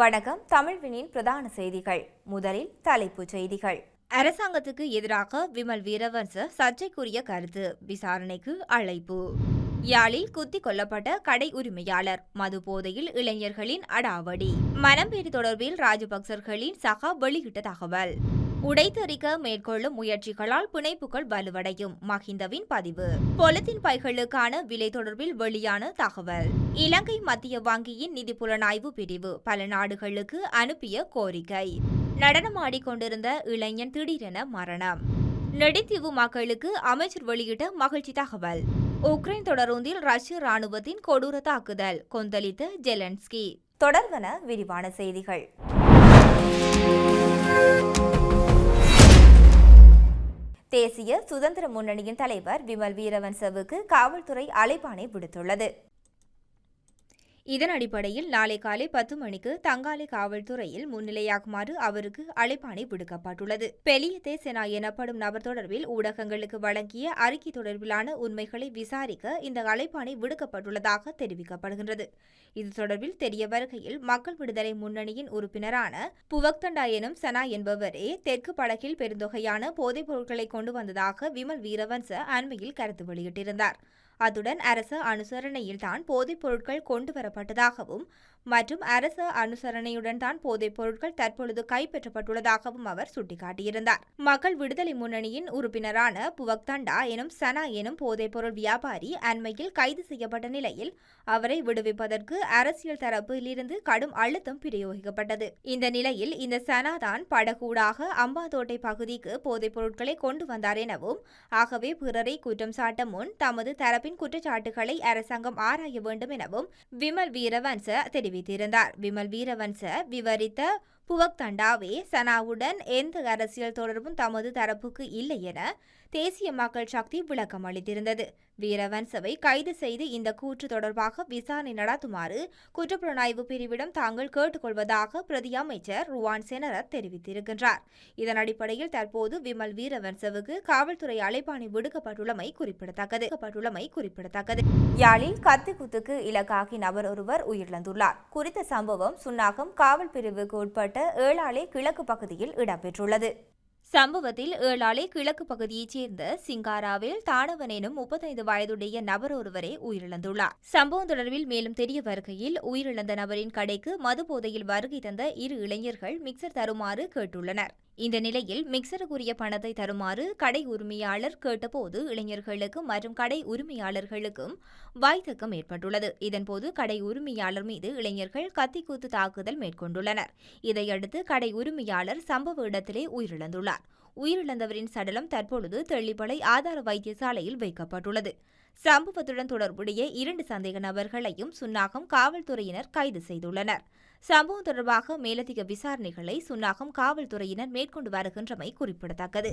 வணக்கம். தமிழ்வினின் பிரதான செய்திகள். முதலில் தலைப்புச் செய்திகள். அரசாங்கத்துக்கு எதிராக விமல் வீரவன்ச சர்ச்சைக்குரிய கருத்து. விசாரணைக்கு அழைப்பு. யாழில் குத்திக் கொல்லப்பட்ட கடை உரிமையாளர் மது போதையில் இளைஞர்களின் அடாவடி. மனம்பேறு தொடர்பில் ராஜபக்சர்களின் சகா வெளியிட்ட தகவல். உடைத்தறிக்க மேற்கொள்ளும் முயற்சிகளால் பிணைப்புகள் வலுவடையும். மஹிந்தவின் பதிவு. பொலத்தின் பைகளுக்கான விலை தொடர்பில் வெளியான தகவல். இலங்கை மத்திய வங்கியின் நிதி புலனாய்வு பிரிவு பல நாடுகளுக்கு அனுப்பிய கோரிக்கை. நடனமாடிக்கொண்டிருந்த இளைஞன் திடீரென மரணம். நெடுத்தீவு மக்களுக்கு அமைச்சர் வெளியிட்ட மகிழ்ச்சி தகவல். உக்ரைன் தொடருந்தில் ரஷ்ய ராணுவத்தின் கொடூர தாக்குதல் கொந்தளித்த ஜெலன்ஸ்கி. தொடர்வன விரிவான செய்திகள். தேசிய சுதந்திர முன்னணியின் தலைவர் விமல் வீரவன்சவுக்கு காவல்துறை அழைப்பாணை விடுத்துள்ளது. இதன் அடிப்படையில் நாளை காலை பத்து மணிக்கு தங்காலை காவல்துறையில் முன்னிலையாகுமாறு அவருக்கு அழைப்பாணை விடுக்கப்பட்டுள்ளது. பெலியதே செனா எனப்படும் நபர் தொடர்பில் ஊடகங்களுக்கு வழங்கிய அறிக்கை தொடர்பிலான உண்மைகளை விசாரிக்க இந்த அழைப்பாணை விடுக்கப்பட்டுள்ளதாக தெரிவிக்கப்படுகின்றது. இது தொடர்பில் தெரிய வருகையில் மக்கள் விடுதலை முன்னணியின் உறுப்பினரான புவக்தண்டா எனும் சனா என்பவரே தெற்கு படகில் பெருந்தொகையான போதைப் பொருட்களை கொண்டு வந்ததாக விமல் வீரவன்ச அண்மையில் கருத்து வெளியிட்டிருந்தார். அத்துடன் அரசு அனுசரணையில்தான் போதைப் பொருட்கள் கொண்டு வரப்பட்டதாகவும் மற்றும் அரச அனுசரணையுடன் தான் போதைப் பொருட்கள் தற்பொழுது கைப்பற்றப்பட்டுள்ளதாகவும் அவர் சுட்டிக்காட்டியிருந்தார். மக்கள் விடுதலை முன்னணியின் உறுப்பினரான புவக்தண்டா எனும் சனா எனும் போதைப் பொருள் வியாபாரி அண்மையில் கைது செய்யப்பட்ட நிலையில் அவரை விடுவிப்பதற்கு அரசியல் தரப்பிலிருந்து கடும் அழுத்தம் பிரயோகிக்கப்பட்டது. இந்த நிலையில் இந்த சனா தான் படகூடாக அம்பாதோட்டை பகுதிக்கு போதைப் பொருட்களை கொண்டு வந்தார் எனவும் ஆகவே பிறரை குற்றம் சாட்ட முன் தமது தரப்பின் குற்றச்சாட்டுகளை அரசாங்கம் ஆராய வேண்டும் எனவும் விமல் வீரவன்ச தெரிவித்திருந்தார். விமல் வீரவன்ச விவரித்த புவக் தண்டாவே சனாவுடன் எந்த அரசியல் தொடர்பும் தமது தரப்புக்கு இல்லை என தேசிய மக்கள் சக்தி விளக்கம் அளித்திருந்தது. வீரவன்சவை கைது செய்து இந்த கூற்று தொடர்பாக விசாரணை நடத்துமாறு குற்றப்புலனாய்வு பிரிவிடம் தாங்கள் கேட்டுக்கொள்வதாக பிரதி அமைச்சர் ருவான் செனரத் தெரிவித்திருக்கின்றார். இதன் அடிப்படையில் தற்போது விமல் வீரவன்சவுக்கு காவல்துறை அழைப்பாணி விடுக்கப்பட்டுள்ளமை குறிப்பிடத்தக்கது. குறிப்பிடத்தக்கது. யாழில் கத்தி குத்துக்கு இலக்காகி நபர் ஒருவர் உயிரிழந்துள்ளார். குறித்த சம்பவம் சுன்னாகம் காவல் பிரிவுக்கு உட்பட்ட ஏழாலை கிழக்கு பகுதியில் இடம்பெற்றுள்ளது. சம்பவத்தில் ஏழாலை கிழக்கு பகுதியைச் சேர்ந்த சிங்காராவில் தானவன் எனும் முப்பத்தைந்து வயதுடைய நபர் ஒருவரே உயிரிழந்துள்ளார். சம்பவம் தொடர்பில் மேலும் தெரிய வருகையில் உயிரிழந்த நபரின் கடைக்கு மது போதையில் வருகை தந்த இரு இளைஞர்கள் மிக்சர் தருமாறு கேட்டுள்ளனர். இந்த நிலையில் மிக்சருக்குரிய பணத்தை தருமாறு கடை உரிமையாளர் கேட்டபோது இளைஞர்களுக்கும் மற்றும் கடை உரிமையாளர்களுக்கும் வாய்த்தக்கம் ஏற்பட்டுள்ளது. இதன்போது கடை உரிமையாளர் மீது இளைஞர்கள் கத்திக்கூத்து தாக்குதல் மேற்கொண்டுள்ளனர். இதையடுத்து கடை உரிமையாளர் சம்பவ இடத்திலே உயிரிழந்துள்ளார். உயிரிழந்தவரின் சடலம் தற்பொழுது தெள்ளிப்பளை ஆதார வைத்தியசாலையில் வைக்கப்பட்டுள்ளது. சம்பவத்துடன் தொடர்புடைய இரண்டு சந்தேக நபர்களையும் சுன்னாகம் காவல்துறையினர் கைது செய்துள்ளனர். சம்பவம் தொடர்பாக மேலதிக விசாரணைகளை சுன்னாகம் காவல்துறையினர் மேற்கொண்டு வருகின்றமை குறிப்பிடத்தக்கது.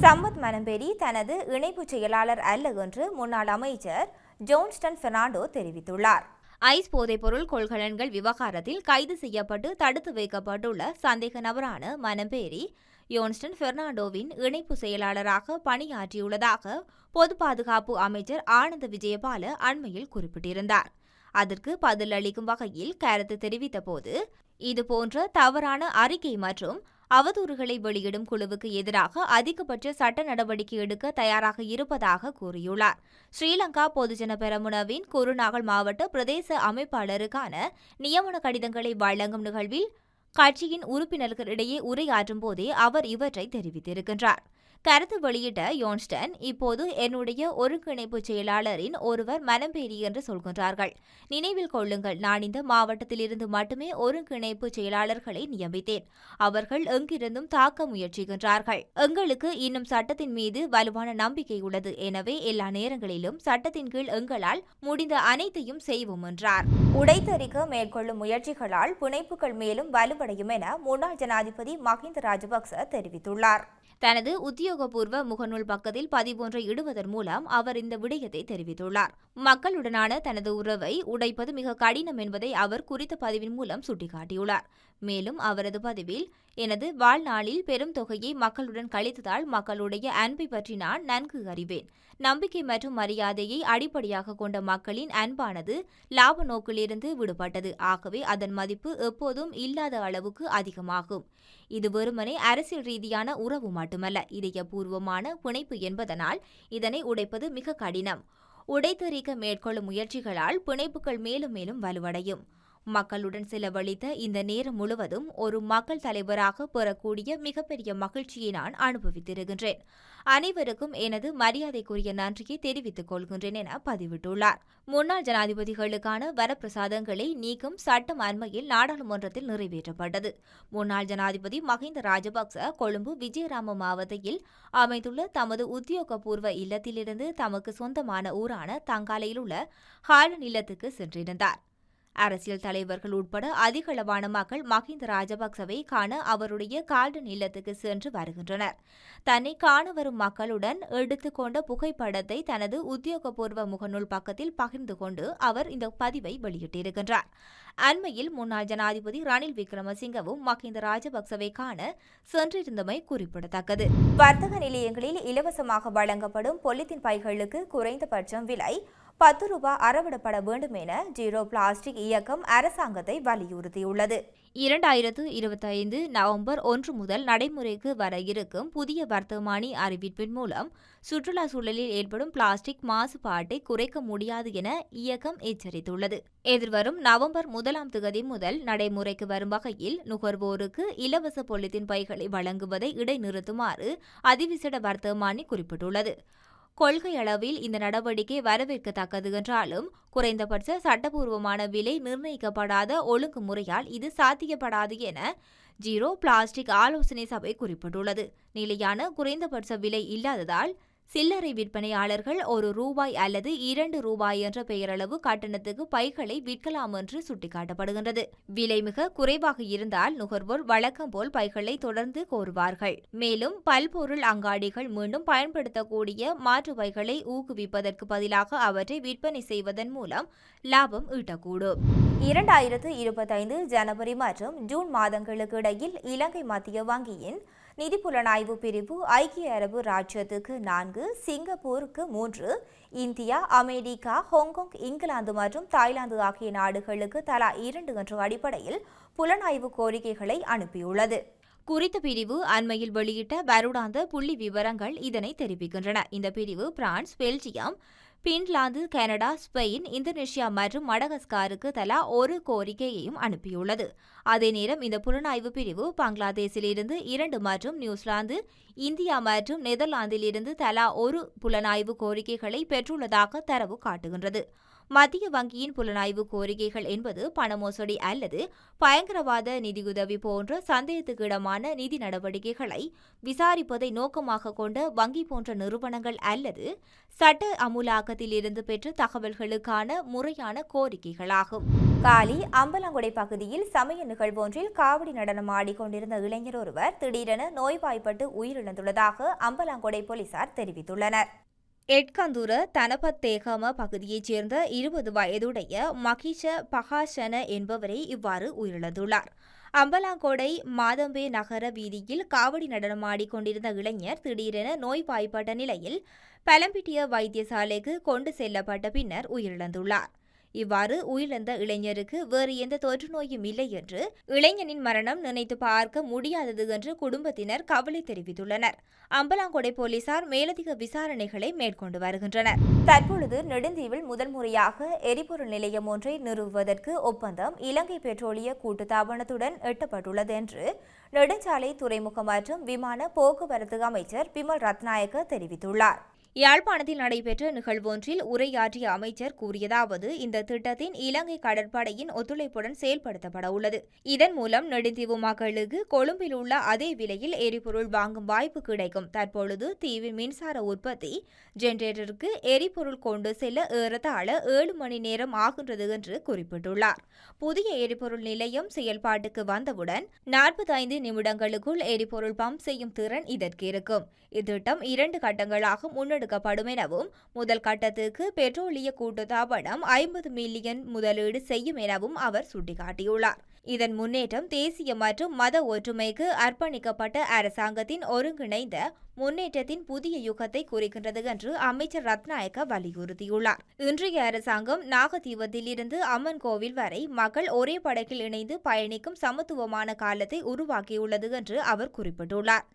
சம்மத் மனம்பேரி தனது இணைப்பு செயலாளர் அல்ல என்று முன்னாள் அமைச்சர் ஜோன்ஸ்டன் பெர்னாண்டோ தெரிவித்துள்ளார். ஐஸ் போதைப்பொருள் கொள்கலன்கள் விவகாரத்தில் கைது செய்யப்பட்டு தடுத்து வைக்கப்பட்டுள்ள சந்தேக நபரான மனம்பேரி யோன்ஸ்டன் பெர்னாண்டோவின் இணைப்பு செயலாளராக பணியாற்றியுள்ளதாக பொது பாதுகாப்பு அமைச்சர் ஆனந்த விஜயபால அண்மையில் குறிப்பிட்டிருந்தார். அதற்கு பதிலளிக்கும் வகையில் கருத்து தெரிவித்தபோது இதுபோன்ற தவறான அறிக்கை மற்றும் அவதூறுகளை வெளியிடும் குழுவுக்கு எதிராக அதிகபட்ச சட்ட நடவடிக்கை எடுக்க தயாராக இருப்பதாக கூறியுள்ளார். ஸ்ரீலங்கா பொதுஜன பெரமுனவின் குருநாகல் மாவட்ட பிரதேச அமைப்பாளருக்கான நியமன கடிதங்களை வழங்கும் நிகழ்வில் கட்சியின் உறுப்பினர்களிடையே உரையாற்றும் போதே அவர் இவற்றை தெரிவித்திருக்கின்றார். கருத்து வெளியிட்ட யோன்ஸ்டன் இப்போது என்னுடைய ஒருங்கிணைப்பு செயலாளரின் ஒருவர் மனம்பேரி என்று சொல்கின்றார்கள். நினைவில் கொள்ளுங்கள் நான் இந்த மாவட்டத்திலிருந்து மட்டுமே ஒருங்கிணைப்பு செயலாளர்களை நியமித்தேன். அவர்கள் எங்கிருந்தும் தாக்க முயற்சிக்கின்றார்கள். எங்களுக்கு இன்னும் சட்டத்தின் மீது வலுவான நம்பிக்கை உள்ளது. எனவே எல்லா நேரங்களிலும் சட்டத்தின் கீழ் எங்களால் முடிந்த அனைத்தையும் செய்வோம் என்றார். உடைத்தறிக்க மேற்கொள்ளும் முயற்சிகளால் பிணைப்புகள் மேலும் வலுவடையும் என முன்னாள் ஜனாதிபதி மஹிந்த ராஜபக்ச தெரிவித்துள்ளார். தனது உத்தியோகபூர்வ முகநூல் பக்கத்தில் பதிவொன்றை இடுவதன் மூலம் அவர் இந்த விடயத்தை தெரிவித்துள்ளார். மக்களுடனான தனது உறவை உடைப்பது மிக கடினம் என்பதை அவர் குறித்த பதிவின் மூலம் சுட்டிக்காட்டியுள்ளார். மேலும் அவரது பதிவில் எனது வாழ்நாளில் பெரும் தொகையை மக்களுடன் கழித்ததால் மக்களுடைய அன்பை பற்றி நான் நன்கு அறிவேன். நம்பிக்கை மற்றும் மரியாதையை அடிப்படையாக கொண்ட மக்களின் அன்பானது லாப நோக்கிலிருந்து விடுபட்டது. ஆகவே அதன் மதிப்பு எப்போதும் இல்லாத அளவுக்கு அதிகமாகும். இது வெறுமனே அரசியல் ரீதியான உறவு மட்டுமல்ல. இதயபூர்வமான பிணைப்பு என்பதனால் இதனை உடைப்பது மிக கடினம். உடைத்தறிக்க மேற்கொள்ளும் முயற்சிகளால் பிணைப்புகள் மேலும் மேலும் வலுவடையும். மக்களுடன் செலவழித்த இந்த நேரம் முழுவதும் ஒரு மக்கள் தலைவராக பெறக்கூடிய மிகப்பெரிய மகிழ்ச்சியை நான் அனுபவித்திருக்கின்றேன். அனைவருக்கும் எனது மரியாதைக்குரிய நன்றியை தெரிவித்துக் கொள்கின்றேன் என பதிவிட்டுள்ளார். முன்னாள் ஜனாதிபதிகளுக்கான வரப்பிரசாதங்களை நீக்கும் சட்டம் அண்மையில் நாடாளுமன்றத்தில் நிறைவேற்றப்பட்டது. முன்னாள் ஜனாதிபதி மஹிந்த ராஜபக்ச கொழும்பு விஜயராம மாவட்டத்தில் அமைந்துள்ள தமது உத்தியோகபூர்வ இல்லத்திலிருந்து தமக்கு சொந்தமான ஊரான தங்காலையில் உள்ள ஹாலன் இல்லத்துக்கு சென்றிருந்தார். அரசியல் தலைவர்கள் உட்பட அதிகளவான மக்கள் மஹிந்த ராஜபக்சவை காண அவருடைய கால்டன் இல்லத்துக்கு சென்று வருகின்றனர். தன்னை காண வரும் மக்களுடன் எடுத்துக்கொண்ட புகைப்படத்தை தனது உத்தியோகபூர்வ முகநூல் பக்கத்தில் பகிர்ந்து கொண்டு அவர் இந்த பதிவை வெளியிட்டிருக்கின்றார். அண்மையில் முன்னாள் ஜனாதிபதி ரணில் விக்ரமசிங்கவும் மஹிந்த ராஜபக்சவை காண சென்றிருந்தமை குறிப்பிடத்தக்கது. வர்த்தக நிலையங்களில் இலவசமாக வழங்கப்படும் பொலித்தீன் பைகளுக்கு குறைந்தபட்சம் விலை பத்து ரூபாய் அறவிடப்பட வேண்டும் என ஜீரோ பிளாஸ்டிக் இயக்கம் அரசாங்கத்தை வலியுறுத்தியுள்ளது. இரண்டாயிரத்து இருபத்தைந்து நவம்பர் ஒன்று முதல் நடைமுறைக்கு வர இருக்கும் புதிய வர்த்தமானி அறிவிப்பின் மூலம் சுற்றுலா சூழலில் ஏற்படும் பிளாஸ்டிக் மாசுபாட்டை குறைக்க முடியாது என இயக்கம் எச்சரித்துள்ளது. எதிர்வரும் நவம்பர் முதலாம் திகதி முதல் நடைமுறைக்கு வரும் வகையில் நுகர்வோருக்கு இலவச பொலித்தீன் பைகளை வழங்குவதை இடைநிறுத்துமாறு அதிவிசேட வர்த்தமானி குறிப்பிட்டுள்ளது. கொள்கை அளவில் இந்த நடவடிக்கை வரவேற்கத்தக்கது என்றாலும் குறைந்தபட்ச சட்டபூர்வமான விலை நிர்ணயிக்கப்படாத ஒழுங்குமுறையால் இது சாத்தியப்படாது என ஜீரோ பிளாஸ்டிக் ஆலோசனை சபை குறிப்பிட்டுள்ளது. நிலையான குறைந்தபட்ச விலை இல்லாததால் சில்லறை விற்பனையாளர்கள் ஒரு ரூபாய் அல்லது இரண்டு ரூபாய் என்ற பெயரளவு கட்டணத்துக்கு பைகளை விற்கலாம் என்று சுட்டிக்காட்டப்படுகின்றது. விலை மிக குறைவாக இருந்தால் நுகர்வோர் வழக்கம் போல் பைகளை தொடர்ந்து கோருவார்கள். மேலும் பல்பொருள் அங்காடிகள் மீண்டும் பயன்படுத்தக்கூடிய மாற்று பைகளை ஊக்குவிப்பதற்கு பதிலாக அவற்றை விற்பனை செய்வதன் மூலம் லாபம் ஈட்டக்கூடும். இரண்டாயிரத்து இருபத்தைந்து ஜனவரி மற்றும் ஜூன் மாதங்களுக்கு இடையில் இலங்கை மத்திய வங்கியின் நிதி புலனாய்வு பிரிவு ஐக்கிய அரபு ராஜ்யத்துக்கு நான்கு சிங்கப்பூருக்கு மூன்று இந்தியா அமெரிக்கா ஹாங்காங் இங்கிலாந்து மற்றும் தாய்லாந்து ஆகிய நாடுகளுக்கு தலா இரண்டு என்ற அடிப்படையில் புலனாய்வு கோரிக்கைகளை அனுப்பியுள்ளது. குறித்த பிரிவு அண்மையில் வெளியிட்ட வருடாந்த புள்ளி விவரங்கள் இதனை தெரிவிக்கின்றன. இந்த பிரிவு France Belgium Finland Canada Spain Indonesia மற்றும் மடகஸ்காருக்கு தலா ஒரு கோரிக்கையையும் அனுப்பியுள்ளது. அதே நேரம் இந்த புலனாய்வு பிரிவு பங்களாதேஷிலிருந்து இரண்டு மற்றும் நியூசிலாந்து இந்தியா மற்றும் நெதர்லாந்திலிருந்து தலா ஒரு புலனாய்வு கோரிக்கைகளை பெற்றுள்ளதாக தரவு காட்டுகின்றது. மத்திய வங்கியின் புலனாய்வு கோரிக்கைகள் என்பது பணமோசடி அல்லது பயங்கரவாத நிதியுதவி போன்ற சந்தேகத்துக்கிடமான நிதி நடவடிக்கைகளை விசாரிப்பதை நோக்கமாக கொண்ட வங்கி போன்ற நிறுவனங்கள் அல்லது சட்ட அமுலாக்கத்தில் இருந்து பெற்ற தகவல்களுக்கான முறையான கோரிக்கைகளாகும். காலி அம்பலங்குடை பகுதியில் சமய நிகழ்வொன்றில் காவடி நடனம் ஆடிக்கொண்டிருந்த இளைஞர் ஒருவர் திடீரென நோய்வாய்ப்பட்டு உயிரிழந்துள்ளதாக அம்பலாங்கொடை போலீசார் தெரிவித்துள்ளனர். எட்கந்துர தனபத்தேகம பகுதியைச் சேர்ந்த இருபது வயதுடைய மகிஷ பகாசன என்பவரே இவ்வாறு உயிரிழந்துள்ளார். அம்பலாங்கோடை மாதம்பே நகர வீதியில் காவடி நடனமாடிக் கொண்டிருந்த இளைஞர் திடீரென நோய்வாய்ப்பட்ட நிலையில் பலம்பிட்டிய வைத்தியசாலைக்கு கொண்டு செல்லப்பட்ட பின்னர் உயிரிழந்துள்ளார். இவ்வாறு உயிரிழந்த இளைஞருக்கு வேறு எந்த தொற்று நோயும் இல்லை என்று இளைஞனின் மரணம் நினைத்து பார்க்க முடியாதது என்று குடும்பத்தினர் கவலை தெரிவித்துள்ளனர். அம்பலாங்கொடை போலீசார் மேலதிக விசாரணைகளை மேற்கொண்டு வருகின்றனர். தற்பொழுது நெடுந்தீவில் முதல் முறையாக எரிபொருள் நிலையம் ஒன்றை நிறுவுவதற்கு ஒப்பந்தம் இலங்கை பெட்ரோலிய கூட்டுத்தாபனத்துடன் எட்டப்பட்டுள்ளது என்று நெடுஞ்சாலை துறைமுகம் மற்றும் விமான போக்குவரத்து அமைச்சர் பிமல் ரத்நாயக்க தெரிவித்துள்ளார். யாழ்ப்பாணத்தில் நடைபெற்ற நிகழ்வொன்றில் உரையாற்றிய அமைச்சர் கூறியதாவது இந்த திட்டத்தின் இலங்கை கடற்படையின் ஒத்துழைப்புடன் செயல்படுத்தப்பட உள்ளது. இதன் மூலம் நெடுந்தீவு மக்களுக்கு கொழும்பில் உள்ள அதே விலையில் எரிபொருள் வாங்கும் வாய்ப்பு கிடைக்கும். தற்பொழுது தீவின் மின்சார உற்பத்தி ஜெனரேட்டருக்கு எரிபொருள் கொண்டு செல்ல ஏறத்தாழ ஏழு மணி நேரம் ஆகின்றது என்று குறிப்பிட்டுள்ளார். புதிய எரிபொருள் நிலையம் செயல்பாட்டுக்கு வந்தவுடன் நாற்பத்தைந்து நிமிடங்களுக்குள் எரிபொருள் பம்ப் செய்யும் திறன் இதற்கு இருக்கும். இத்திட்டம் இரண்டு கட்டங்களாக முன்னெடுக்கப்படும் எனவும் முதல் கட்டத்துக்கு பெட்ரோலிய கூட்டுத்தாபனம் ஐம்பது மில்லியன் முதலீடு செய்யும் எனவும் அவர் சுட்டிக்காட்டியுள்ளார். இதன் முன்னேற்றம் தேசிய மற்றும் மத ஒற்றுமைக்கு அர்ப்பணிக்கப்பட்ட அரசாங்கத்தின் ஒருங்கிணைந்த முன்னேற்றத்தின் புதிய யுகத்தை குறிக்கின்றது என்று அமைச்சர் ரத்நாயக்க வலியுறுத்தியுள்ளார். இன்றைய அரசாங்கம் நாகதீபத்திலிருந்து அம்மன் கோவில் வரை மக்கள் ஒரே படகில் இணைந்து பயணிக்கும் சமத்துவமான காலத்தை உருவாக்கியுள்ளது என்று அவர் குறிப்பிட்டுள்ளார்.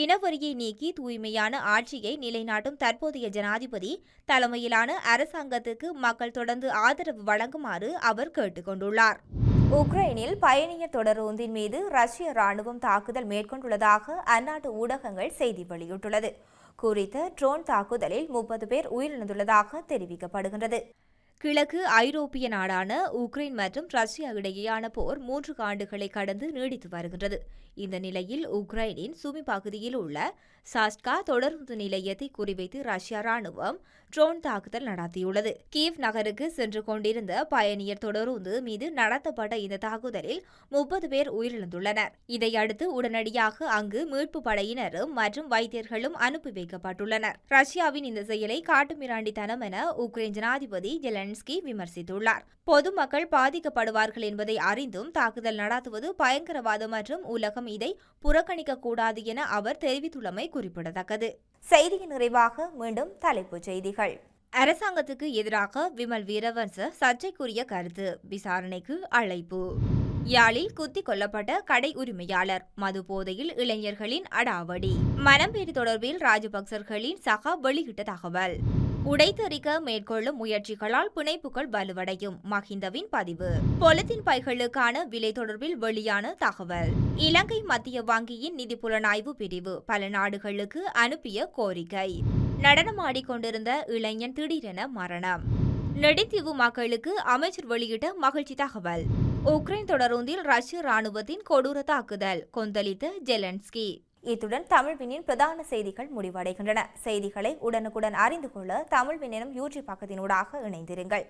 இனவரியை நீக்கி தூய்மையான ஆட்சியை நிலைநாட்டும் தற்போதைய ஜனாதிபதி தலைமையிலான அரசாங்கத்துக்கு மக்கள் தொடர்ந்து ஆதரவு வழங்குமாறு அவர் கேட்டுக்கொண்டுள்ளார். உக்ரைனில் பயணியர் தொடரூந்தின் மீது ரஷ்ய ராணுவம் தாக்குதல் மேற்கொண்டுள்ளதாக அந்நாட்டு ஊடகங்கள் செய்தி வெளியிட்டுள்ளது. குறித்த ட்ரோன் தாக்குதலில் முப்பது பேர் உயிரிழந்துள்ளதாக தெரிவிக்கப்படுகின்றது. கிழக்கு ஐரோப்பிய நாடான உக்ரைன் மற்றும் ரஷ்யா இடையேயான போர் மூன்று ஆண்டுகளை கடந்து நீடித்து வருகின்றது. இந்த நிலையில் உக்ரைனின் சுமி பகுதியில் உள்ள சாஸ்கா தொடருந்து நிலையத்தை குறிவைத்து ரஷ்யா ராணுவம் ட்ரோன் தாக்குதல் நடத்தியுள்ளது. கீவ் நகருக்கு சென்று கொண்டிருந்த பயணியர் தொடருந்து மீது நடத்தப்பட்ட இந்த தாக்குதலில் முப்பது பேர் உயிரிழந்துள்ளனர். இதையடுத்து உடனடியாக அங்கு மீட்பு படையினரும் மற்றும் வைத்தியர்களும் அனுப்பி வைக்கப்பட்டுள்ளனர். ரஷ்யாவின் இந்த செயலை காட்டுமிராண்டித்தனம் என உக்ரைன் ஜனாதிபதி ஜெலன் ஜெலன்ஸ்கி விமர்சித்துள்ளார். பொதுமக்கள் பாதிக்கப்படுவார்கள் என்பதை அறிந்தும் தாக்குதல் நடத்துவது பயங்கரவாதம் மற்றும் உலகம் இதை புறக்கணிக்க கூடாது என அவர் தெரிவித்துள்ளமை குறிப்பிடத்தக்கது. செய்தியின் நிறைவாக மீண்டும் தலைப்புச் செய்திகள். அரசாங்கத்துக்கு எதிராக விமல் வீரவன்ச சர்ச்சைக்குரிய கருத்து. விசாரணைக்கு அழைப்பு. யாழில் குத்திக் கொல்லப்பட்ட கடை உரிமையாளர். மது போதையில் இளைஞர்களின் அடாவடி. மனம்பேறு தொடர்பில் ராஜபக்சர்களின் சகா வெளியிட்ட தகவல். உடைத்தறிக்க மேற்கொள்ளும் முயற்சிகளால் பிணைப்புகள் வலுவடையும். மஹிந்தவின் பதிவு. பொலத்தின் பைகளுக்கான விலை தொடர்பில் வெளியான தகவல். இலங்கை மத்திய வங்கியின் நிதி புலனாய்வு பிரிவு பல நாடுகளுக்கு அனுப்பிய கோரிக்கை. நடனமாடிக்கொண்டிருந்த இளைஞன் திடீரென மரணம். நெடுத்தீவு மக்களுக்கு அமைச்சர் வெளியிட்ட மகிழ்ச்சி தகவல். உக்ரைன் தொடருந்தில் ரஷ்ய ராணுவத்தின் கொடூர தாக்குதல் கொந்தளித்த ஜெலன்ஸ்கி. இத்துடன் தமிழ்வினின் பிரதான செய்திகள் முடிவடைகின்றன. செய்திகளை உடனுக்குடன் அறிந்து கொள்ள தமிழ்வினினும் யூடியூப் பக்கத்தினூடாக இணைந்திருங்கள்.